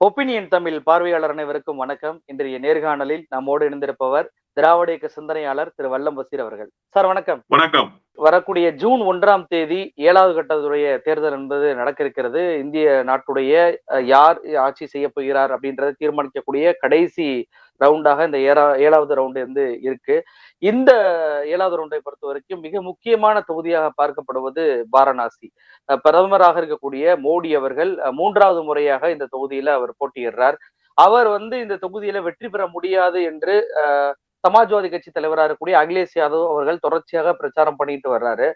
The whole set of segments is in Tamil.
ஒப்பீனியன் தமிழ் பார்வையாளர் அனைவருக்கும் வணக்கம். இன்றைய நேர்காணலில் நம்மோடு இணைந்திருப்பவர் திராவிட இயக்க சிந்தனையாளர் திரு வல்லம் பசீர் அவர்கள். சார் வணக்கம். வணக்கம். வரக்கூடிய ஜூன் ஒன்றாம் தேதி ஏழாவது கட்டத்துடைய தேர்தல் என்பது நடக்க இருக்கிறது இந்திய நாட்டுடைய யார் ஆட்சி செய்ய போகிறார் அப்படின்றத தீர்மானிக்கக்கூடிய கடைசி ரவுண்டாக இந்த ஏழா ஏழாவது ரவுண்டு வந்து இருக்கு. இந்த ஏழாவது ரவுண்டை பொறுத்த வரைக்கும் மிக முக்கியமான தொகுதியாக பார்க்கப்படுவது வாரணாசி. பிரதமராக இருக்கக்கூடிய மோடி அவர்கள் மூன்றாவது முறையாக இந்த தொகுதியில அவர் போட்டியிடுறார். அவர் வந்து இந்த தொகுதியில வெற்றி பெற முடியாது என்று அஹ், சமாஜ்வாதி கட்சி தலைவராக இருக்கக்கூடிய அகிலேஷ் யாதவ் அவர்கள் தொடர்ச்சியாக பிரச்சாரம் பண்ணிட்டு வர்றாரு.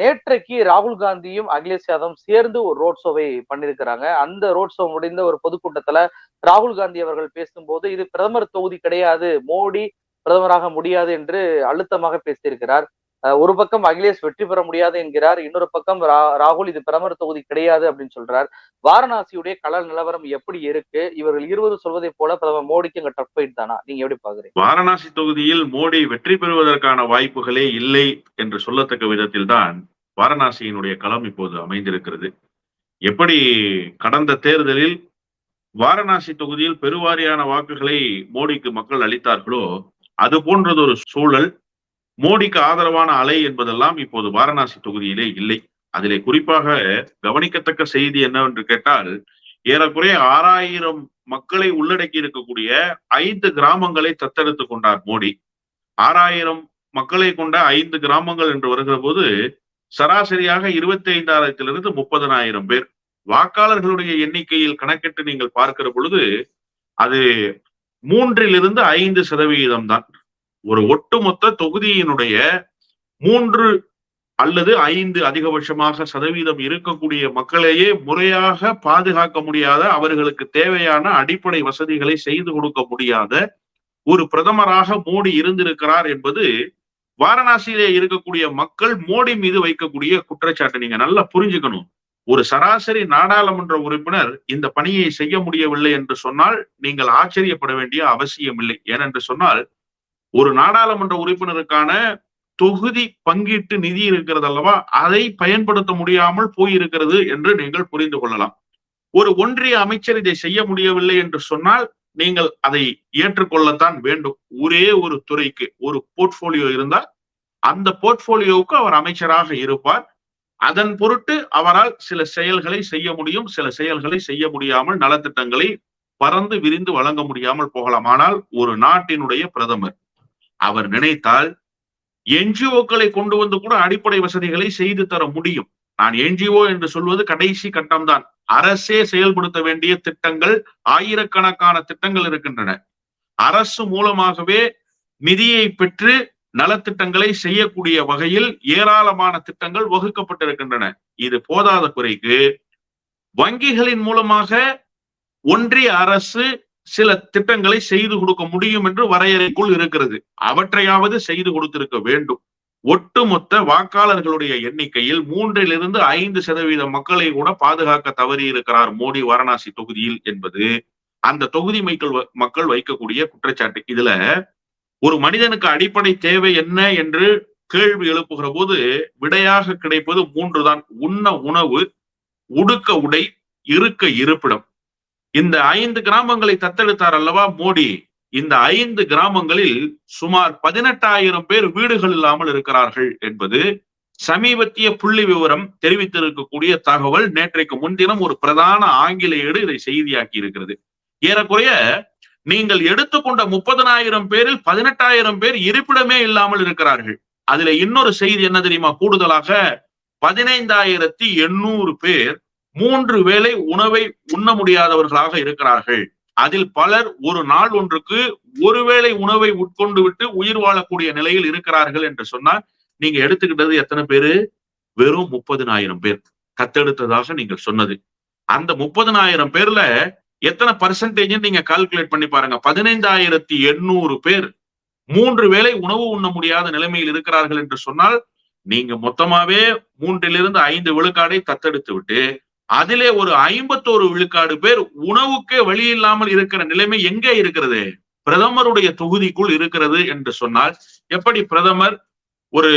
நேற்றைக்கு ராகுல் காந்தியும் அகிலேஷ் யாதவும் சேர்ந்து ஒரு ரோட் ஷோவை பண்ணியிருக்கிறாங்க அந்த ரோட் ஷோ முடிந்த ஒரு பொதுக்கூட்டத்துல ராகுல் காந்தி அவர்கள் பேசும்போது இது பிரதமர் தொகுதி கிடையாது மோடி பிரதமராக முடியாது என்று அழுத்தமாக பேசியிருக்கிறார். ஒரு பக்கம் அகிலேஷ் வெற்றி பெற முடியாது என்கிறார் இன்னொரு பக்கம் ரா- ராகுல் இது பிரதமர் தொகுதி கிடையாது அப்படின்னு சொல்றார். வாரணாசியுடைய கள நிலவரம் எப்படி இருக்கு? இவர்கள் இருவரும் சொல்வதை போல பிரதமர் மோடிக்கு அங்க டஃப் ஃபைட் தானா? நீங்க எப்படி பாக்குறீங்க? வாரணாசி தொகுதியில் மோடி வெற்றி பெறுவதற்கான வாய்ப்புகளே இல்லை என்று சொல்லத்தக்க விதத்தில் தான் வாரணாசியினுடைய களம் இப்போது அமைந்திருக்கிறது. எப்படி கடந்த தேர்தலில் வாரணாசி தொகுதியில் பெருவாரியான வாக்குகளை மோடிக்கு மக்கள் அளித்தார்களோ அது போன்றது ஒரு சூழல் மோடிக்கு ஆதரவான அலை என்பதெல்லாம் இப்போது வாரணாசி தொகுதியிலே இல்லை. அதிலே குறிப்பாக கவனிக்கத்தக்க செய்தி என்னவென்று கேட்டால் ஏறக்குறைய ஆறாயிரம் மக்களை உள்ளடக்கி இருக்கக்கூடிய ஐந்து கிராமங்களை தத்தெடுத்து கொண்டார் மோடி. ஆறாயிரம் மக்களை கொண்ட ஐந்து கிராமங்கள் என்று வருகிற போது சராசரியாக இருபத்தி ஐந்தாயிரத்திலிருந்து முப்பதனாயிரம் பேர். வாக்காளர்களுடைய எண்ணிக்கையில் கணக்கிட்டு நீங்கள் பார்க்கிற பொழுது அது மூன்றிலிருந்து ஐந்து சதவிகிதம் தான் ஒரு ஒட்டுமொத்த தொகுதியினுடைய மூன்று அல்லது ஐந்து அதிகபட்சமாக சதவீதம் இருக்கக்கூடிய மக்களையே முறையாக பாதுகாக்க முடியாத அவர்களுக்கு தேவையான அடிப்படை வசதிகளை செய்து கொடுக்க முடியாத ஒரு பிரதமராக மோடி இருந்திருக்கிறார் என்பது வாரணாசியிலே இருக்கக்கூடிய மக்கள் மோடி மீது வைக்கக்கூடிய குற்றச்சாட்டு. நீங்க நல்லா புரிஞ்சுக்கணும். ஒரு சராசரி நாடாளுமன்ற உறுப்பினர் இந்த பணியை செய்ய முடியவில்லை என்று சொன்னால் நீங்கள் ஆச்சரியப்பட வேண்டிய அவசியம் இல்லை ஏனென்று சொன்னால் ஒரு நாடாளுமன்ற உறுப்பினருக்கான தொகுதி பங்கீட்டு நிதி இருக்கிறது அல்லவா? அதை பயன்படுத்த முடியாமல் போயிருக்கிறது என்று நீங்கள் புரிந்து கொள்ளலாம். ஒரு ஒன்றிய அமைச்சர் இதை செய்ய முடியவில்லை என்று சொன்னால் நீங்கள் அதை ஏற்றுக்கொள்ளத்தான் வேண்டும். ஒரே ஒரு துறைக்கு ஒரு போர்ட்போலியோ இருந்தால் அந்த போர்ட்போலியோவுக்கு அவர் அமைச்சராக இருப்பார். அதன் பொருட்டு அவரால் சில செயல்களை செய்ய முடியும். சில செயல்களை செய்ய முடியாமல் நலத்திட்டங்களை பறந்து விரிந்து வழங்க முடியாமல் போகலாம். ஆனால் ஒரு நாட்டினுடைய பிரதமர் அவர் நினைத்தால் என்ஜிஓக்களை கொண்டு வந்து கூட அடிப்படை வசதிகளை செய்து தர முடியும். நான் என்ஜிஓ என்று சொல்வது கடைசி கட்டம்தான். அரசே செயல்படுத்த வேண்டிய திட்டங்கள் ஆயிரக்கணக்கான திட்டங்கள் இருக்கின்றன. அரசு மூலமாகவே நிதியை பெற்று நலத்திட்டங்களை செய்யக்கூடிய வகையில் ஏராளமான திட்டங்கள் வகுக்கப்பட்டிருக்கின்றன. இது போதாத குறைக்கு வங்கிகளின் மூலமாக ஒன்றிய அரசு சில திட்டங்களை செய்து கொடுக்க முடியும் என்று வரையறைக்குள் இருக்கிறது. அவற்றையாவது செய்து கொடுத்திருக்க வேண்டும். ஒட்டுமொத்த வாக்காளர்களுடைய எண்ணிக்கையில் மூன்றிலிருந்து ஐந்து சதவீத மக்களை கூட பாதுகாக்க தவறி இருக்கிறார் மோடி வாரணாசி தொகுதியில் என்பது அந்த தொகுதி மக்கள் மக்கள் வைக்கக்கூடிய குற்றச்சாட்டு. இதுல ஒரு மனிதனுக்கு அடிப்படை தேவை என்ன என்று கேள்வி எழுப்புகிற போது விடையாக கிடைப்பது மூன்றுதான். உண்ண உணவு உடுக்க உடை இருக்க இருப்பிடம். இந்த ஐந்து கிராமங்களை தத்தெடுத்தார் அல்லவா மோடி? இந்த ஐந்து கிராமங்களில் சுமார் பதினெட்டாயிரம் பேர் வீடுகள் இல்லாமல் இருக்கிறார்கள் என்பது சமீபத்திய புள்ளி விவரம் தெரிவித்திருக்கக்கூடிய தகவல். நேற்றைக்கு முன்தினம் ஒரு பிரதான ஆங்கில ஏடு இதை செய்தியாக்கி இருக்கிறது. ஏறக்குறைய நீங்கள் எடுத்துக்கொண்ட முப்பதனாயிரம் பேரில் பதினெட்டாயிரம் பேர் இருப்பிடமே இல்லாமல் இருக்கிறார்கள். அதுல இன்னொரு செய்தி என்ன தெரியுமா? கூடுதலாக பதினைந்தாயிரத்தி எண்ணூறு பேர் மூன்று வேளை உணவை உண்ண முடியாதவர்களாக இருக்கிறார்கள். அதில் பலர் ஒரு நாள் ஒன்றுக்கு ஒருவேளை உணவை உட்கொண்டு விட்டு உயிர் வாழக்கூடிய நிலையில் இருக்கிறார்கள் என்று சொன்னால் நீங்க எடுத்துக்கிட்டது எத்தனை பேரு? வெறும் முப்பதினாயிரம் பேர். தத்தெடுத்ததாக நீங்கள் சொன்னது. அந்த முப்பதினாயிரம் பேர்ல எத்தனை பர்சன்டேஜ் நீங்க கால்குலேட் பண்ணி பாருங்க. பதினைந்தாயிரத்தி எண்ணூறு பேர் மூன்று வேளை உணவு உண்ண முடியாத நிலைமையில் இருக்கிறார்கள் என்று சொன்னால் நீங்க மொத்தமாவே மூன்றிலிருந்து ஐந்து விழுக்காடை தத்தெடுத்து விட்டு அதிலே ஒரு ஐம்பத்தோரு விழுக்காடு பேர் உணவுக்கே வழி இல்லாமல் இருக்கிற நிலைமை எங்கே இருக்கிறது? பிரதமருடைய தொகுதிக்குள் இருக்கிறது என்று சொன்னால் எப்படி பிரதமர் ஒரு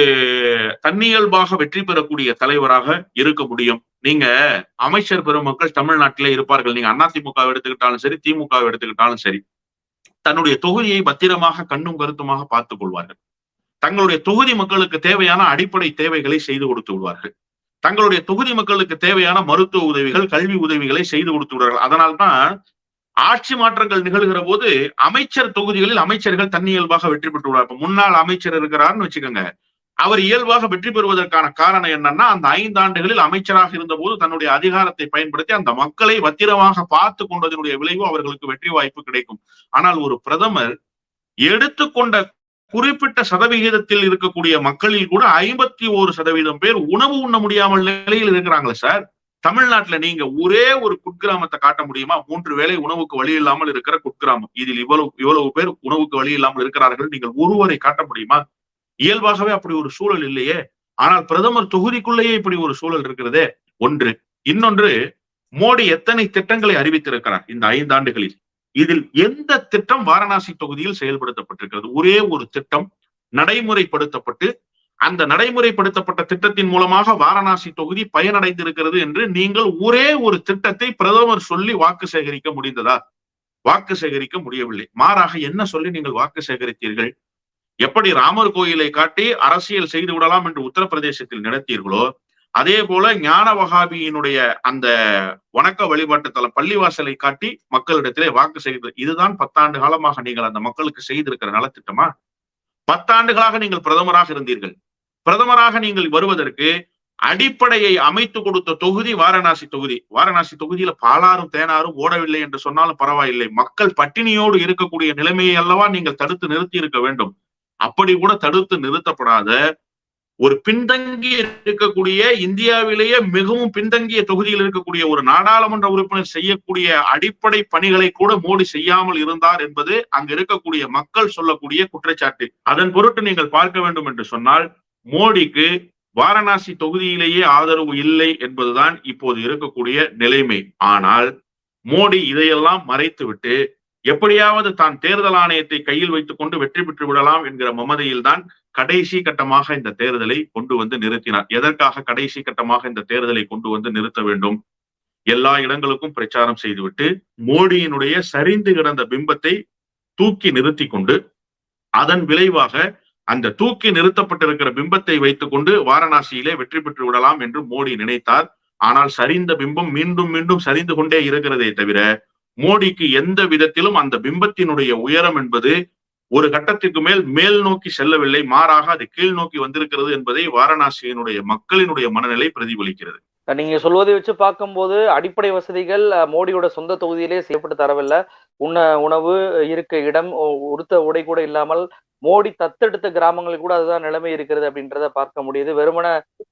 தன்னியல்பாக வெற்றி பெறக்கூடிய தலைவராக இருக்க முடியும்? நீங்க அமைச்சர் பெருமக்கள் தமிழ்நாட்டிலே இருப்பார்கள். நீங்க அதிமுக எடுத்துக்கிட்டாலும் சரி திமுக எடுத்துக்கிட்டாலும் சரி தன்னுடைய தொகுதியை பத்திரமாக கண்ணும் கருத்துமாக பார்த்துக் கொள்வார்கள். தங்களுடைய தொகுதி மக்களுக்கு தேவையான அடிப்படை தேவைகளை செய்து கொடுத்து விடுவார்கள். தங்களுடைய தொகுதி மக்களுக்கு தேவையான மருத்துவ உதவிகள் கல்வி உதவிகளை செய்து கொடுத்து விடுவார்கள் அதனால்தான் ஆட்சி மாற்றங்கள் நிகழ்கிற போது அமைச்சர் தொகுதிகளில் அமைச்சர்கள் தன்னியல்பாக வெற்றி பெற்று விடுவார் முன்னாள் அமைச்சர் இருக்கிறார்னு வச்சுக்கோங்க. அவர் இயல்பாக வெற்றி பெறுவதற்கான காரணம் என்னன்னா அந்த ஐந்து ஆண்டுகளில் அமைச்சராக இருந்த போது தன்னுடைய அதிகாரத்தை பயன்படுத்தி அந்த மக்களை பத்திரமாக பார்த்து கொண்டதனுடைய விளைவு அவர்களுக்கு வெற்றி வாய்ப்பு கிடைக்கும். ஆனால் ஒரு பிரதமர் எடுத்துக்கொண்ட குறிப்பிட்ட சதவிகிதத்தில் இருக்கக்கூடிய மக்களில் கூட ஐம்பத்தி ஒரு சதவீதம் பேர் உணவு உண்ண முடியாமல் நிலையில் இருக்கிறாங்களே சார். தமிழ்நாட்டுல நீங்க ஒரே ஒரு குட்கிராமத்தை காட்ட முடியுமா? மூன்று வேளை உணவுக்கு வழி இல்லாமல் இருக்கிற குட்கிராமம். இதில் இவ்வளவு இவ்வளவு பேர் உணவுக்கு வழி இல்லாமல் இருக்கிறார்கள். நீங்கள் ஒருவரை காட்ட முடியுமா? இயல்பாகவே அப்படி ஒரு சூழல் இல்லையே. ஆனால் பிரதமர் தொகுதிக்குள்ளேயே இப்படி ஒரு சூழல் இருக்கிறதே. ஒன்று. இன்னொன்று மோடி எத்தனை திட்டங்களை அறிவித்திருக்கிறார் இந்த ஐந்து ஆண்டுகளில்? இதில் எந்த திட்டம் வாரணாசி தொகுதியில் செயல்படுத்தப்பட்டிருக்கிறது? ஒரே ஒரு திட்டம் நடைமுறைப்படுத்தப்பட்டு அந்த நடைமுறைப்படுத்தப்பட்ட திட்டத்தின் மூலமாக வாரணாசி தொகுதி பயனடைந்திருக்கிறது என்று நீங்கள் ஒரே ஒரு திட்டத்தை பிரதமர் சொல்லி வாக்கு சேகரிக்க முடிந்ததா? வாக்கு சேகரிக்க முடியவில்லை. மாறாக என்ன சொல்லி நீங்கள் வாக்கு சேகரித்தீர்கள்? எப்படி ராமர் கோயிலை காட்டி அரசியல் செய்து விடலாம் என்று உத்தரப்பிரதேசத்தில் நடத்தீர்களோ அதே போல ஞான வகாபியினுடைய அந்த வணக்க வழிபாட்டு தலம் பள்ளிவாசலை காட்டி மக்களிடத்திலே வாக்கு செய்து இதுதான் பத்தாண்டு காலமாக நீங்கள் அந்த மக்களுக்கு செய்திருக்கிற நலத்திட்டமா? பத்தாண்டுகளாக நீங்கள் பிரதமராக இருந்தீர்கள். பிரதமராக நீங்கள் வருவதற்கு அடிப்படையை அமைத்து கொடுத்த தொகுதி வாரணாசி தொகுதி. வாரணாசி தொகுதியில பாலாரும் தேனாரும் ஓடவில்லை என்று சொன்னாலும் பரவாயில்லை. மக்கள் பட்டினியோடு இருக்கக்கூடிய நிலைமையை அல்லவா நீங்கள் தடுத்து நிறுத்தி இருக்க வேண்டும். அப்படி கூட தடுத்து நிறுத்தப்படாத ஒரு பின்தங்கி இருக்கக்கூடிய இந்தியாவிலேயே மிகவும் பின்தங்கிய தொகுதியில் இருக்கக்கூடிய ஒரு நாடாளுமன்ற உறுப்பினர் செய்யக்கூடிய அடிப்படை பணிகளை கூட மோடி செய்யாமல் இருந்தார் என்பது அங்க இருக்கக்கூடிய மக்கள் சொல்லக்கூடிய குற்றச்சாட்டு. அதன் பொருட்டு நீங்கள் பார்க்க வேண்டும் என்று சொன்னால் மோடிக்கு வாரணாசி தொகுதியிலேயே ஆதரவு இல்லை என்பதுதான் இப்போது இருக்கக்கூடிய நிலைமை. ஆனால் மோடி இதையெல்லாம் மறைத்துவிட்டு எப்படியாவது தான் தேர்தல் ஆணையத்தை கையில் வைத்துக் கொண்டு வெற்றி பெற்று விடலாம் என்கிற மமதையில் தான் கடைசி கட்டமாக இந்த தேர்தலை கொண்டு வந்து நிறுத்தினார். எதற்காக கடைசி கட்டமாக இந்த தேர்தலை கொண்டு வந்து நிறுத்த வேண்டும்? எல்லா இடங்களுக்கும் பிரச்சாரம் செய்துவிட்டு மோடியினுடைய சரிந்து கிடந்த பிம்பத்தை தூக்கி நிறுத்தி கொண்டு அதன் விளைவாக அந்த தூக்கி நிறுத்தப்பட்டிருக்கிற பிம்பத்தை வைத்துக் கொண்டு வாரணாசியிலே வெற்றி பெற்று விடலாம் என்று மோடி நினைத்தார். ஆனால் சரிந்த பிம்பம் மீண்டும் மீண்டும் சரிந்து கொண்டே இருக்கிறதே தவிர மோடிக்கு எந்த விதத்திலும் அந்த பிம்பத்தினுடைய உயரம் என்பது ஒரு கட்டத்திற்கு மேல் மேல் நோக்கி செல்லவில்லை மாறாக அது கீழ் நோக்கி வந்திருக்கிறது என்பதை வாரணாசியினுடைய மக்களினுடைய மனநிலை பிரதிபலிக்கிறது. நீங்க சொல்வதை வச்சு பார்க்கும்போது அடிப்படை வசதிகள் மோடியோட சொந்த தொகுதியிலே செய்யப்பட்டு தரவில்லை. உண்ண உணவு இருக்க இடம் உடுத்த உடை கூட இல்லாமல் மோடி தத்தெடுத்த கிராமங்களில் கூட அதுதான் நிலைமை இருக்கிறது அப்படின்றத பார்க்க முடியுது. வெறுமன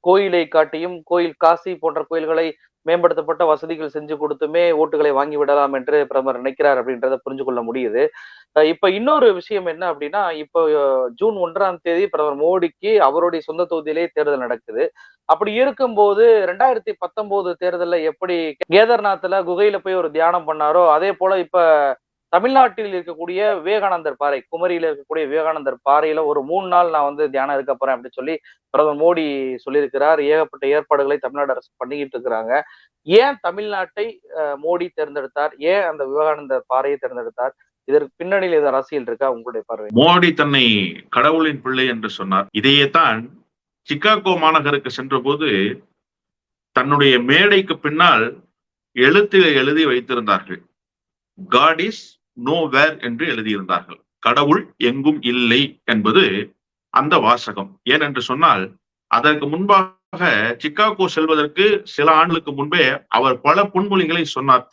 கோயிலை காட்டியும் கோயில் காசி போன்ற கோயில்களை மேம்படுத்தப்பட்ட வசதிகள் செஞ்சு கொடுத்துமே ஓட்டுகளை வாங்கி விடலாம் என்று பிரதமர் நினைக்கிறார் அப்படின்றத புரிஞ்சு கொள்ள முடியுது. இப்ப இன்னொரு விஷயம் என்ன அப்படின்னா இப்போ ஜூன் ஒன்றாம் தேதி பிரதமர் மோடிக்கு அவருடைய சொந்த தொகுதியிலே தேர்தல் நடக்குது. அப்படி இருக்கும்போது ரெண்டாயிரத்தி பத்தொன்பது தேர்தலில் எப்படி கேதார்நாத்ல குகையில போய் ஒரு தியானம் பண்ணாரோ அதே போல இப்ப தமிழ்நாட்டில் இருக்கக்கூடிய விவேகானந்தர் பாறை குமரியில இருக்கக்கூடிய விவேகானந்தர் பாறையில ஒரு மூணு நாள் நான் வந்து தியானம் இருக்க போறேன் அப்படின்னு சொல்லி பிரதமர் மோடி சொல்லியிருக்கிறார். ஏகப்பட்ட ஏற்பாடுகளை தமிழ்நாடு அரசு பண்ணிக்கிட்டு இருக்கிறாங்க. ஏன் தமிழ்நாட்டை மோடி தேர்ந்தெடுத்தார்? ஏன் அந்த விவேகானந்தர் பாறையை தேர்ந்தெடுத்தார்? இதற்கு பின்னணியில் இது அரசியல் இருக்கா? உங்களுடைய பார்வை? மோடி தன்னை கடவுளின் பிள்ளை என்று சொன்னார். இதையே தான் சிக்காகோ மாநகருக்கு சென்ற போது தன்னுடைய மேடைக்கு பின்னால் எழுத்தில் எழுதி வைத்திருந்தார்கள். காட் இஸ் நோ வேர் என்று எழுதியிருந்தார்கள். கடவுள் எங்கும் இல்லை என்பது அந்த வாசகம். ஏனென்று சொன்னால் அதற்கு முன்பாக சிக்காகோ செல்வதற்கு சில ஆண்டுகளுக்கு முன்பே அவர் பல பொன்மொழிகளை சொன்னார்.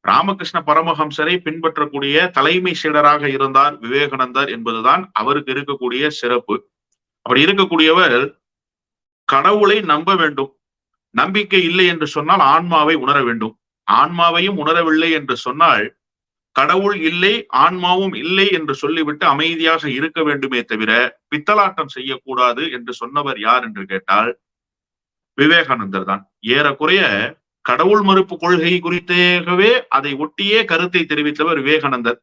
ராமகிருஷ்ண பரமஹம்சரை பின்பற்றக்கூடிய தலைமை சீடராக இருந்தார் விவேகானந்தர் என்பதுதான் அவருக்கு இருக்கக்கூடிய சிறப்பு. அப்படி இருக்கக்கூடியவர் கடவுளை நம்ப வேண்டும். நம்பிக்கை இல்லை என்று சொன்னால் ஆன்மாவை உணர வேண்டும். ஆன்மாவையும் உணரவில்லை என்று சொன்னால் கடவுள் இல்லை ஆன்மாவும் இல்லை என்று சொல்லிவிட்டு அமைதியாக இருக்க வேண்டுமே தவிர பித்தலாட்டம் செய்யக்கூடாது என்று சொன்னவர் யார் என்று கேட்டால் விவேகானந்தர் தான். ஏறக்குறைய கடவுள் மறுப்பு கொள்கை குறித்தாகவே அதை ஒட்டியே கருத்தை தெரிவித்தவர் விவேகானந்தர்.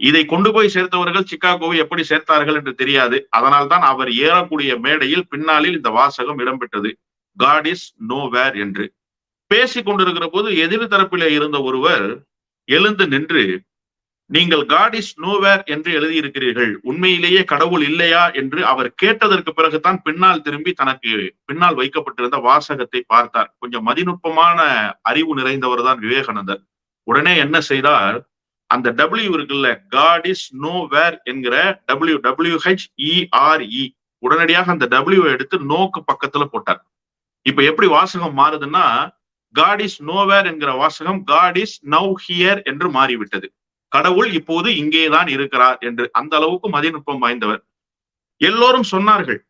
இதை கொண்டு போய் சேர்த்தவர்கள் சிக்காகோவை எப்படி சேர்த்தார்கள் என்று தெரியாது. அதனால் தான் அவர் ஏறக்கூடிய மேடையில் பின்னாளில் இந்த வாசகம் இடம்பெற்றது. காட் இஸ் நோ வேர் என்று. பேசிக் கொண்டிருக்கிற போது எதிர் தரப்பிலே இருந்த ஒருவர் எழுந்து நின்று நீங்கள் காட் இஸ் நோவேர் என்று எழுதியிருக்கிறீர்கள். உண்மையிலேயே கடவுள் இல்லையா என்று அவர் கேட்டதற்கு பிறகுதான் பின்னால் திரும்பி தனக்கு பின்னால் வைக்கப்பட்டிருந்த வாசகத்தை பார்த்தார். கொஞ்சம் மதிநுட்பமான அறிவு நிறைந்தவர் தான் விவேகானந்தர். உடனே என்ன செய்தார்? அந்த டபிள்யூ இருக்குல்ல காட் இஸ் நோவேர் என்கிற W W H E R E உடனடியாக அந்த டபிள்யூ எடுத்து நோக்கு பக்கத்துல போட்டார். இப்ப எப்படி வாசகம் மாறுதுன்னா காட் இஸ் நோவேர் என்கிற வாசகம் காட் இஸ் நவ் ஹியர் என்று மாறிவிட்டது. கடவுள் இப்போது இங்கேதான் இருக்கிறார் என்று அந்த அளவுக்கு மதிநுட்பம் வாய்ந்தவர். எல்லோரும் சொன்னார்கள்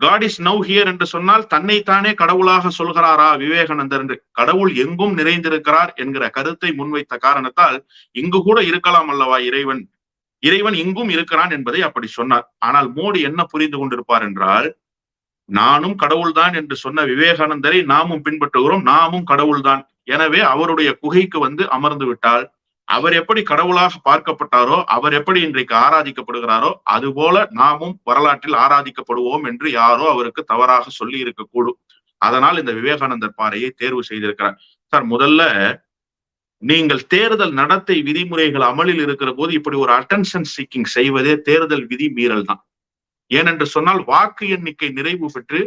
காட் இஸ் நவ் ஹியர் என்று சொன்னால் தன்னைத்தானே கடவுளாக சொல்கிறாரா விவேகானந்தர் என்று. கடவுள் எங்கும் நிறைந்திருக்கிறார் என்கிற கருத்தை முன்வைத்த காரணத்தால் இங்கு கூட இருக்கலாம் அல்லவா இறைவன்? இறைவன் இங்கும் இருக்கிறான் என்பதை அப்படி சொன்னார். ஆனால் மோடி என்ன புரிந்து கொண்டிருப்பார் என்றால் நானும் கடவுள்தான் என்று சொன்ன விவேகானந்தரை நாமும் பின்பற்றுகிறோம் நாமும் கடவுள்தான். எனவே அவருடைய குகைக்கு வந்து அமர்ந்து விட்டால் அவர் எப்படி கடவுளாக பார்க்கப்பட்டாரோ அவர் எப்படி இன்றைக்கு ஆராதிக்கப்படுகிறாரோ அதுபோல நாமும் வரலாற்றில் ஆராதிக்கப்படுவோம் என்று யாரோ அவருக்கு தவறாக சொல்லி இருக்கக்கூடும். அதனால் இந்த விவேகானந்தர் பாறையை தேர்வு செய்திருக்கிறார். சார் முதல்ல நீங்கள் தேர்தல் நடத்தை விதிமுறைகள் அமலில் இருக்கிற போது இப்படி ஒரு அட்டென்ஷன் சீக்கிங் செய்வதே தேர்தல் விதி மீறல் தான் ஏனென்று சொன்னால் வாக்கு எண்ணிக்கை நிறைவு பெற்று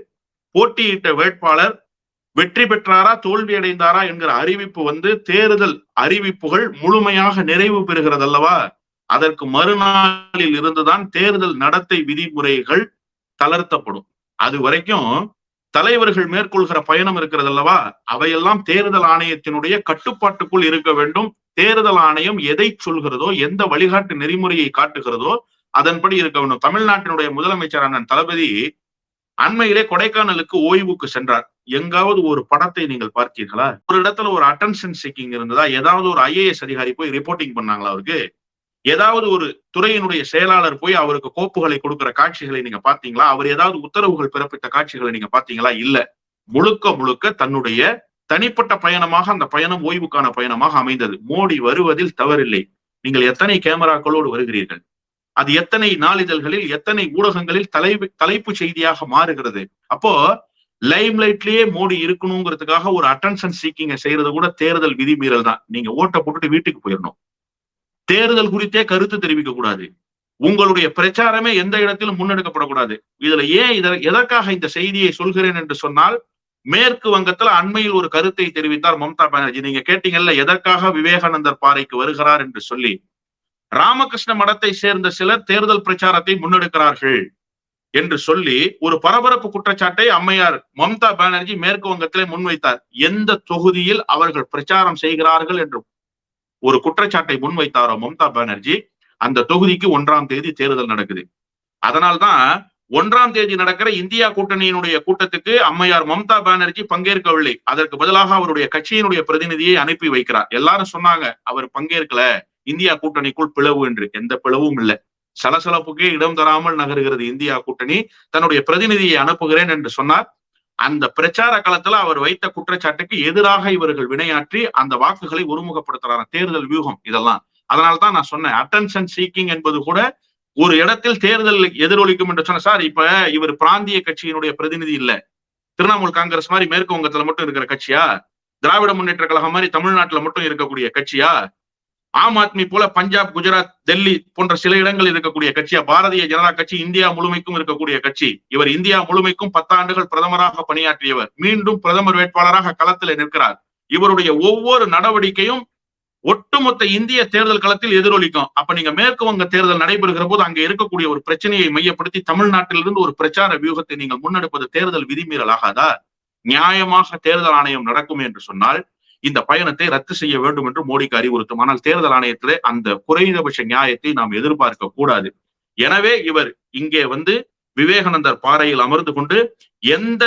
போட்டியிட்ட வேட்பாளர் வெற்றி பெற்றாரா தோல்வி அடைந்தாரா என்கிற அறிவிப்பு வந்து தேர்தல் அறிவிப்புகள் முழுமையாக நிறைவு பெறுகிறது அல்லவா அதற்கு மறுநாளில் இருந்துதான் தேர்தல் நடத்தை விதிமுறைகள் தளர்த்தப்படும். அது வரைக்கும் தலைவர்கள் மேற்கொள்கிற பயணம் இருக்கிறது அல்லவா அவையெல்லாம் தேர்தல் ஆணையத்தினுடைய கட்டுப்பாட்டுக்குள் இருக்க வேண்டும். தேர்தல் ஆணையம் எதை சொல்கிறதோ எந்த வழிகாட்டு நெறிமுறையை காட்டுகிறதோ அதன்படி இருக்க வேண்டும். தமிழ்நாட்டினுடைய முதலமைச்சரான தளபதி அண்மையிலே கொடைக்கானலுக்கு ஓய்வுக்கு சென்றார். எங்காவது ஒரு படத்தை நீங்கள் பார்த்தீர்களா ஒரு இடத்துல ஒரு அட்டென்ஷன் சீக்கிங் இருந்ததா? ஏதாவது ஒரு ஐஏஎஸ் அதிகாரி போய் ரிப்போர்ட்டிங் பண்ணாங்களா அவருக்கு? ஏதாவது ஒரு துறையினுடைய செயலாளர் போய் அவருக்கு கோப்புகளை கொடுக்கிற காட்சிகளை நீங்க பாத்தீங்களா அவர் ஏதாவது உத்தரவுகள் பிறப்பித்த காட்சிகளை நீங்க பாத்தீங்களா இல்ல. முழுக்க முழுக்க தன்னுடைய தனிப்பட்ட பயணமாக அந்த பயணம் ஓய்வுக்கான பயணமாக அமைந்தது. மோடி வருவதில் தவறில்லை. நீங்கள் எத்தனை கேமராக்களோடு வருகிறீர்கள்? அது எத்தனை நாளிதழ்களில் எத்தனை ஊடகங்களில் தலைப்பு தலைப்பு செய்தியாக மாறுகிறது. அப்போ லைம் லைட்லயே மோடி இருக்கணுங்கிறதுக்காக ஒரு அட்டென்ஷன் சீக்கிங்க செய்யறது கூட தேர்தல் விதிமீறல் தான். நீங்க ஓட்டை போட்டுட்டு வீட்டுக்கு போயிடணும் தேர்தல் குறித்தே கருத்து தெரிவிக்க கூடாது. உங்களுடைய பிரச்சாரமே எந்த இடத்திலும் முன்னெடுக்கப்படக்கூடாது. இதுல ஏன் இத எதற்காக இந்த செய்தியை சொல்கிறேன் என்று சொன்னால் மேற்கு வங்கத்துல அண்மையில் ஒரு கருத்தை தெரிவித்தார் மம்தா பானர்ஜி. நீங்க கேட்டீங்கல்ல எதற்காக விவேகானந்தர் பாறைக்கு வருகிறார் என்று சொல்லி. ராமகிருஷ்ண மடத்தை சேர்ந்த சிலர் தேர்தல் பிரச்சாரத்தை முன்னெடுக்கிறார்கள் என்று சொல்லி ஒரு பரபரப்பு குற்றச்சாட்டை அம்மையார் மம்தா பானர்ஜி மேற்கு வங்கத்திலே முன்வைத்தார். எந்த தொகுதியில் அவர்கள் பிரச்சாரம் செய்கிறார்கள் என்று ஒரு குற்றச்சாட்டை முன்வைத்தாரோ மம்தா பானர்ஜி அந்த தொகுதிக்கு ஒன்றாம் தேதி தேர்தல் நடக்குது. அதனால்தான் ஒன்றாம் தேதி நடக்கிற இந்தியா கூட்டணியினுடைய கூட்டத்துக்கு அம்மையார் மம்தா பானர்ஜி பங்கேற்கவில்லை அதற்கு பதிலாக அவருடைய கட்சியினுடைய பிரதிநிதியை அனுப்பி வைக்கிறார். எல்லாரும் சொன்னாங்க அவர் பங்கேற்கல. இந்தியா கூட்டணிக்குள் பிளவு என்று எந்த பிளவும் இல்லை. சலசலப்புக்கே இடம் தராமல் நகருகிறது இந்தியா கூட்டணி. தன்னுடைய பிரதிநிதியை அனுப்புகிறேன் என்று சொன்னார். அந்த பிரச்சார களத்துல அவர் வைத்த குற்றச்சாட்டுக்கு எதிராக இவர்கள் வினையாற்றி அந்த வாக்குகளை ஒருமுகப்படுத்துறாங்க. தேர்தல் வியூகம் இதெல்லாம். அதனால்தான் நான் சொன்னேன். அட்டென்ஷன் சீக்கிங் என்பது கூட ஒரு இடத்தில் தேர்தல் எதிரொலிக்கும் என்று சொன்ன சார் இப்ப இவர் பிராந்திய கட்சியினுடைய பிரதிநிதி இல்ல. திரிணாமுல் காங்கிரஸ் மாதிரி மேற்கு வங்கத்துல மட்டும் இருக்கிற கட்சியா? திராவிட முன்னேற்ற கழகம் மாதிரி தமிழ்நாட்டுல மட்டும் இருக்கக்கூடிய கட்சியா? ஆம் ஆத்மி போல பஞ்சாப் குஜராத் டெல்லி போன்ற சில இடங்களில் இருக்கக்கூடிய கட்சியா பாரதிய ஜனதா கட்சி இந்தியா முழுமைக்கும் இருக்கக்கூடிய கட்சி. இவர் இந்தியா முழுமைக்கும் பத்தாண்டுகள் பிரதமராக பணியாற்றியவர். மீண்டும் பிரதமர் வேட்பாளராக களத்தில் நிற்கிறார். இவருடைய ஒவ்வொரு நடவடிக்கையும் ஒட்டுமொத்த இந்திய தேர்தல் களத்தில் எதிரொலிக்கும். அப்ப நீங்க மேற்கு வங்க தேர்தல் நடைபெறுகிற போது அங்க இருக்கக்கூடிய ஒரு பிரச்சனையை மையப்படுத்தி தமிழ்நாட்டிலிருந்து ஒரு பிரச்சார வியூகத்தை நீங்கள் முன்னெடுப்பது தேர்தல் விதிமீறலாகாதா நியாயமாக தேர்தல் ஆணையம் நடக்கும் என்று சொன்னால் இந்த பயணத்தை ரத்து செய்ய வேண்டும் என்று மோடிக்கு அறிவுறுத்தும். ஆனால் தேர்தல் ஆணையத்திலே அந்த குறைந்தபட்ச நியாயத்தை நாம் எதிர்பார்க்க கூடாது. எனவே இவர் இங்கே வந்து விவேகானந்தர் பாறையில் அமர்ந்து கொண்டு எந்த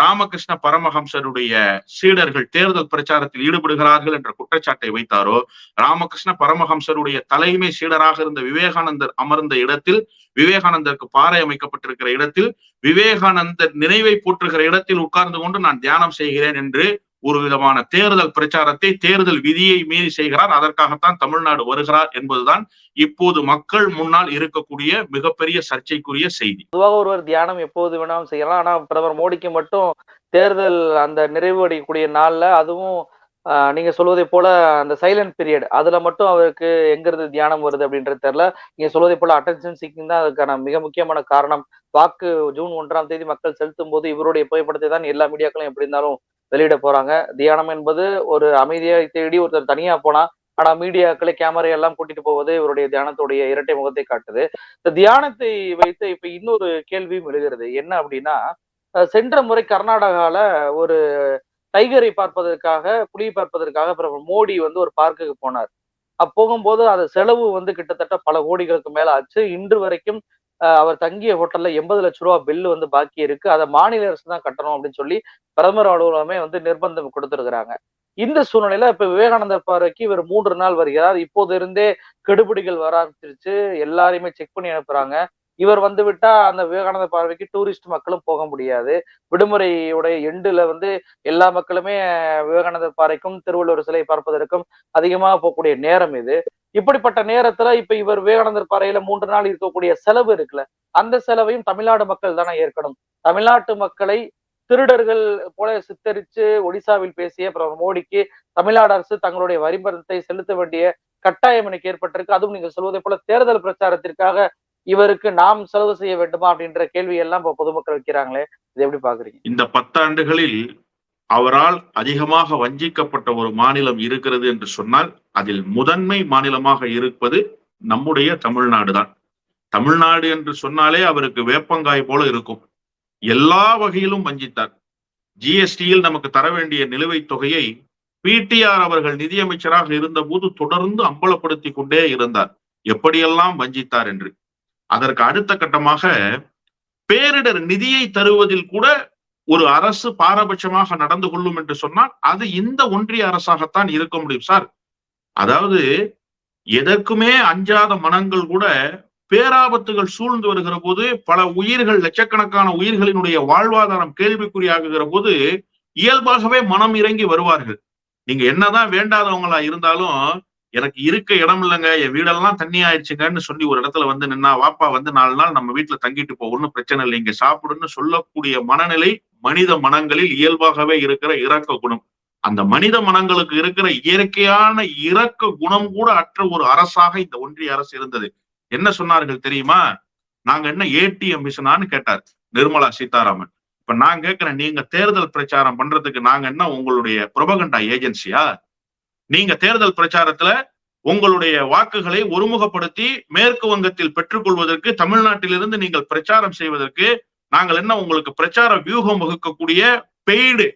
ராமகிருஷ்ண பரமஹம்சருடைய சீடர்கள் தேர்தல் பிரச்சாரத்தில் ஈடுபடுகிறார்கள் என்ற குற்றச்சாட்டை வைத்தாரோ ராமகிருஷ்ண பரமஹம்சருடைய தலைமை சீடராக இருந்த விவேகானந்தர் அமர்ந்த இடத்தில் விவேகானந்தருக்கு பாறை அமைக்கப்பட்டிருக்கிற இடத்தில் விவேகானந்தர் நினைவை போற்றுகிற இடத்தில் உட்கார்ந்து கொண்டு நான் தியானம் செய்கிறேன் என்று ஒரு விதமான தேர்தல் பிரச்சாரத்தை தேர்தல் விதியை மீறி செய்கிறார். அதற்காகத்தான் தமிழ்நாடு வருகிறார் என்பதுதான் இப்போது மக்கள் முன்னால் இருக்கக்கூடிய மிகப்பெரிய சர்ச்சைக்குரிய செய்தி. பொதுவாக ஒருவர் தியானம் எப்போது வேணாலும் செய்யலாம். ஆனா பிரதமர் மோடிக்கு மட்டும் தேர்தல் அந்த நிறைவு அடையக்கூடிய நாள்ல அதுவும் நீங்க சொல்வதை போல அந்த சைலண்ட் பீரியட் அதுல மட்டும் அவருக்கு எங்கிருந்து தியானம் வருது அப்படின்றது தெரியல. நீங்க சொல்வதை போல அட்டென்ஷன் சீக்கிங் தான் அதுக்கான மிக முக்கியமான காரணம். வாக்கு ஜூன் ஒன்றாம் தேதி மக்கள் செலுத்தும் போது இவருடைய புகைப்படத்தை தான் எல்லா மீடியாக்களும் எப்படி இருந்தாலும் வெளியிட போறாங்க. தியானம் என்பது ஒரு அமைதியை தேடி ஒருத்தர் தனியா போனா ஆனா மீடியாக்களை கேமரா எல்லாம் கூட்டிட்டு போவது இவருடைய தியானத்துடைய இரட்டை முகத்தை காட்டுது. இந்த தியானத்தை வைத்து இப்ப இன்னொரு கேள்வியும் எழுகிறது. என்ன அப்படின்னா சென்ற முறை கர்நாடகால ஒரு டைகரை பார்ப்பதற்காக புலியை பார்ப்பதற்காக பிரதமர் மோடி வந்து ஒரு பார்க்குக்கு போனார். அப்ப போகும்போது அது செலவு வந்து கிட்டத்தட்ட பல கோடிகளுக்கு மேல ஆச்சு. இன்று வரைக்கும் அவர் தங்கிய ஹோட்டல்ல எண்பது லட்ச ரூபா பில்லு வந்து பாக்கி இருக்கு. அதை மாநில அரசு தான் கட்டணும் அப்படின்னு சொல்லி பிரதமர் அலுவலகமே வந்து நிர்பந்தம் கொடுத்திருக்கிறாங்க. இந்த சூழ்நிலையில இப்ப விவேகானந்தர் பார்வைக்கு இவர் மூன்று நாள் வருகிறார். இப்போது இருந்தே கெடுபிடிகள் வர ஆரம்பிச்சிருச்சு. எல்லாரையுமே செக் பண்ணி அனுப்புறாங்க. இவர் வந்து விட்டா அந்த விவேகானந்தர் பார்வைக்கு டூரிஸ்ட் மக்களும் போக முடியாது. விடுமுறையுடைய எண்டுல வந்து எல்லா மக்களுமே விவேகானந்தர் பாறைக்கும் திருவள்ளுவர் சிலை பார்ப்பதற்கும் அதிகமாக போகக்கூடிய நேரம் இது. இப்படிப்பட்ட நேரத்துல இப்ப இவர் விவேகானந்தர் பாறையில மூன்று நாள் இருக்கக்கூடிய செலவு இருக்குல்ல அந்த செலவையும் தமிழ்நாடு மக்கள் தானே ஏற்கணும். தமிழ்நாட்டு மக்களை திருடர்கள் போல சித்தரிச்சு ஒடிசாவில் பேசிய பிரதமர் மோடிக்கு தமிழ்நாடு அரசு தங்களுடைய வரிபரத்தை செலுத்த வேண்டிய கட்டாயம் எனக்கு ஏற்பட்டிருக்கு. அதுவும் நீங்க சொல்வதை போல தேர்தல் பிரச்சாரத்திற்காக இவருக்கு நாம் செலவு செய்ய வேண்டுமா அப்படின்ற கேள்வி எல்லாம் இப்ப பொதுமக்கள் வைக்கிறாங்களே இதை எப்படி பாக்குறீங்க இந்த பத்தாண்டுகளில் அவரால் அதிகமாக வஞ்சிக்கப்பட்ட ஒரு மாநிலம் இருக்கிறது என்று சொன்னால் அதில் முதன்மை மாநிலமாக இருப்பது நம்முடைய தமிழ்நாடு தான் தமிழ்நாடு என்று சொன்னாலே அவருக்கு வேப்பங்காய் போல இருக்கும். எல்லா வகையிலும் வஞ்சித்தார். ஜிஎஸ்டியில் நமக்கு தர வேண்டிய நிலுவைத் தொகையை பிடிஆர் அவர்கள் நிதியமைச்சராக இருந்தபோது தொடர்ந்து அம்பலப்படுத்தி கொண்டே இருந்தார். எப்படியெல்லாம் வஞ்சித்தார் என்று. அதற்கு அடுத்த கட்டமாக பேரிடர் நிதியை தருவதில் கூட ஒரு அரசு பாரபட்சமாக நடந்து கொள்ளும் என்று சொன்னால் அது இந்த ஒன்றிய அரசாகத்தான் இருக்க முடியும் சார். அதாவது எதற்குமே அஞ்சாத மனங்கள் கூட பேராபத்துகள் சூழ்ந்து வருகிற போது பல உயிர்கள் லட்சக்கணக்கான உயிர்களினுடைய வாழ்வாதாரம் கேள்விக்குறியாகுகிற போது இயல்பாகவே மனம் இறங்கி வருவார்கள். நீங்க என்னதான் வேண்டாதவங்களா இருந்தாலும் எனக்கு இருக்க இடம் இல்லைங்க என் வீடெல்லாம் தண்ணி ஆயிடுச்சுங்கன்னு சொல்லி ஒரு இடத்துல வந்து நின்னா வாப்பா வந்து நாலு நாள் நம்ம வீட்டுல தங்கிட்டு போகணும்னு பிரச்சனை இல்லை இங்க சாப்பிடுன்னு சொல்லக்கூடிய மனநிலை மனித மனங்களில் இயல்பாகவே இருக்கிற இரக்க குணம். அந்த மனித மனங்களுக்கு இருக்கிற இயற்கையான இரக்க குணம் கூட அற்ற ஒரு அரசாக இந்த ஒன்றிய அரசு இருந்தது. என்ன சொன்னார்கள் தெரியுமா? நாங்க என்ன ஏடிஎம் மிஷனான்னு கேட்டார் நிர்மலா சீதாராமன். இப்ப நான் கேட்கிறேன் நீங்க தேர்தல் பிரச்சாரம் பண்றதுக்கு நாங்க என்ன உங்களுடைய புரபகண்டா ஏஜென்சியா நீங்க தேர்தல் பிரச்சாரத்துல உங்களுடைய வாக்குகளை ஒருமுகப்படுத்தி மேற்கு வங்கத்தில் பெற்றுக்கொள்வதற்கு தமிழ்நாட்டிலிருந்து நீங்கள் பிரச்சாரம் செய்வதற்கு நாங்கள் என்ன உங்களுக்கு பிரச்சார வியூகம் வகுக்கக்கூடிய பெய்டு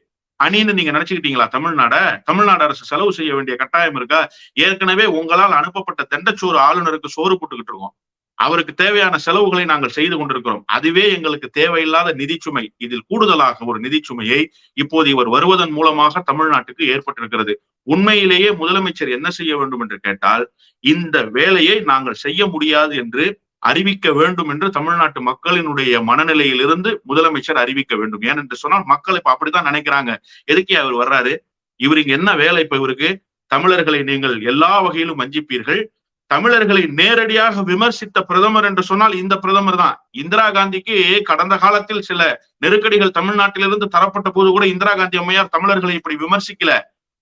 அணின்னு நீங்க நினைச்சுக்கிட்டீங்களா? தமிழ்நாட? தமிழ்நாடு அரசு செலவு செய்ய வேண்டிய கட்டாயம் இருக்கா? ஏற்கனவே உங்களால் அனுப்பப்பட்ட தெண்டச்சோறு ஆளுநருக்கு சோறு போட்டுக்கிட்டு இருக்கோம். அவருக்கு தேவையான செலவுகளை நாங்கள் செய்து கொண்டிருக்கிறோம். அதுவே எங்களுக்கு தேவையில்லாத நிதிச்சுமை இதில் கூடுதலாக ஒரு நிதிச்சுமையை இப்போது இவர் வருவதன் மூலமாக தமிழ்நாட்டுக்கு ஏற்பட்டிருக்கிறது. உண்மையிலேயே முதலமைச்சர் என்ன செய்ய வேண்டும் என்று கேட்டால் இந்த வேலையை நாங்கள் செய்ய முடியாது என்று அறிவிக்க வேண்டும் என்று தமிழ்நாட்டு மக்களினுடைய மனநிலையிலிருந்து முதலமைச்சர் அறிவிக்க வேண்டும். ஏனென்று சொன்னால் மக்கள் இப்ப அப்படித்தான் நினைக்கிறாங்க. எதுக்கே அவர் வர்றாரு? இவர் இங்க என்ன வேலை இப்ப இவருக்கு? தமிழர்களை நீங்கள் எல்லா வகையிலும் வஞ்சிப்பீர்கள். தமிழர்களை நேரடியாக விமர்சித்த பிரதமர் என்று சொன்னால் இந்த பிரதமர் தான். இந்திரா காந்திக்கு கடந்த காலத்தில் சில நெருக்கடிகள் தமிழ்நாட்டிலிருந்து தரப்பட்ட போது கூட இந்திரா காந்தி அம்மையார் தமிழர்களை இப்படி விமர்சிக்கல.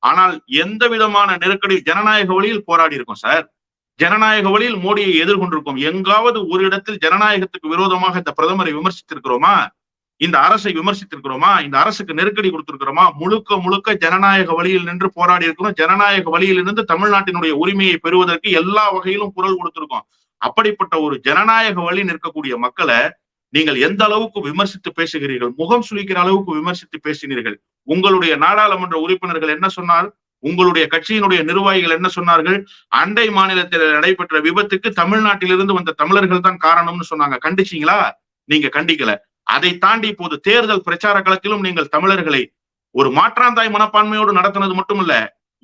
ஆனால் எந்த விதமான நெருக்கடி? ஜனநாயக வழியில் போராடி இருக்கும் சார். ஜனநாயக வழியில் மோடியை எதிர்கொண்டிருக்கோம் எங்காவது ஒரு இடத்தில் ஜனநாயகத்துக்கு விரோதமாக இந்த பிரதமரை விமர்சித்திருக்கிறோமா? இந்த அரசை விமர்சித்திருக்கிறோமா? இந்த அரசுக்கு நெருக்கடி கொடுத்திருக்கிறோமா? முழுக்க முழுக்க ஜனநாயக வழியில் நின்று போராடி இருக்கிறோம். ஜனநாயக வழியில் இருந்து தமிழ்நாட்டினுடைய உரிமையை பெறுவதற்கு எல்லா வகையிலும் குரல் கொடுத்திருக்கோம். அப்படிப்பட்ட ஒரு ஜனநாயக வழி நிற்கக்கூடிய மக்களை நீங்கள் எந்த அளவுக்கு விமர்சித்து பேசுகிறீர்கள்? முகம் சுழிக்கிற அளவுக்கு விமர்சித்து பேசினீர்கள். உங்களுடைய நாடாளுமன்ற உறுப்பினர்கள் என்ன சொன்னால் உங்களுடைய கட்சியினுடைய நிர்வாகிகள் என்ன சொன்னார்கள்? அண்டை மாநிலத்தில் நடைபெற்ற விபத்துக்கு தமிழ்நாட்டிலிருந்து வந்த தமிழர்கள் தான் காரணம்னு சொன்னாங்க. கண்டிச்சீங்களா? நீங்க கண்டிக்கல. அதை தாண்டி இப்போது தேர்தல் பிரச்சார களத்திலும் நீங்கள் தமிழர்களை ஒரு மாற்றாந்தாய் மனப்பான்மையோடு நடத்தினது மட்டுமல்ல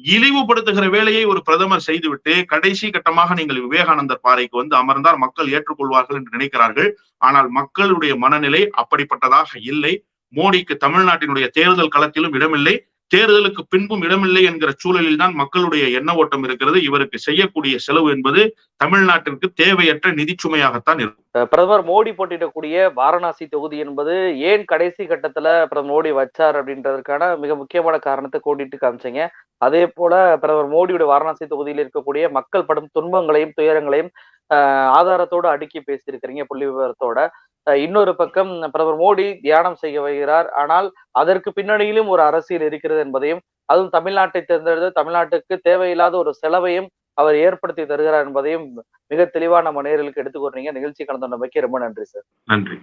இழிவுபடுத்துகிற வேலையை ஒரு பிரதமர் செய்துவிட்டு கடைசி கட்டமாக நீங்கள் விவேகானந்தர் பாறைக்கு வந்து அமர்ந்தார். மக்கள் ஏற்றுக்கொள்வார்கள் என்று நினைக்கிறார்கள். ஆனால் மக்களுடைய மனநிலை அப்படிப்பட்டதாக இல்லை. மோடிக்கு தமிழ்நாட்டினுடைய தேர்தல் களத்திலும் இடமில்லை. தேர்தலுக்கு பின்பும் இடமில்லை என்கிற சூழலில் தான் மக்களுடைய எண்ண ஓட்டம் இருக்கிறது. இவருக்கு செய்யக்கூடிய செலவு என்பது தமிழ்நாட்டிற்கு தேவையற்ற நிதி சுமையாகத்தான் இருக்கும். பிரதமர் மோடி போட்டியிடக்கூடிய வாரணாசி தொகுதி என்பது ஏன் கடைசி கட்டத்துல பிரதமர் மோடி வச்சார் அப்படின்றதுக்கான மிக முக்கியமான காரணத்தை கோடிட்டு காமிச்சீங்க. அதே போல பிரதமர் மோடியோட வாரணாசி தொகுதியில் இருக்கக்கூடிய மக்கள் படும் துன்பங்களையும் துயரங்களையும் ஆஹ் ஆதாரத்தோடு அடுக்கி பேசியிருக்கிறீங்க புள்ளி விவரத்தோட. இன்னொரு பக்கம் பிரதமர் மோடி தியானம் செய்ய வருகிறார் ஆனால் அதற்கு பின்னணியிலும் ஒரு அரசியல் இருக்கிறது என்பதையும் அதுவும் தமிழ்நாட்டை தேர்ந்தெடுத்து தமிழ்நாட்டுக்கு தேவையில்லாத ஒரு செலவையும் அவர் ஏற்படுத்தி தருகிறார் என்பதையும் மிக தெளிவான நம்ம நேயர்களுக்கு நிகழ்ச்சி கலந்து கொண்டமைக்கு ரொம்ப நன்றி சார். நன்றி.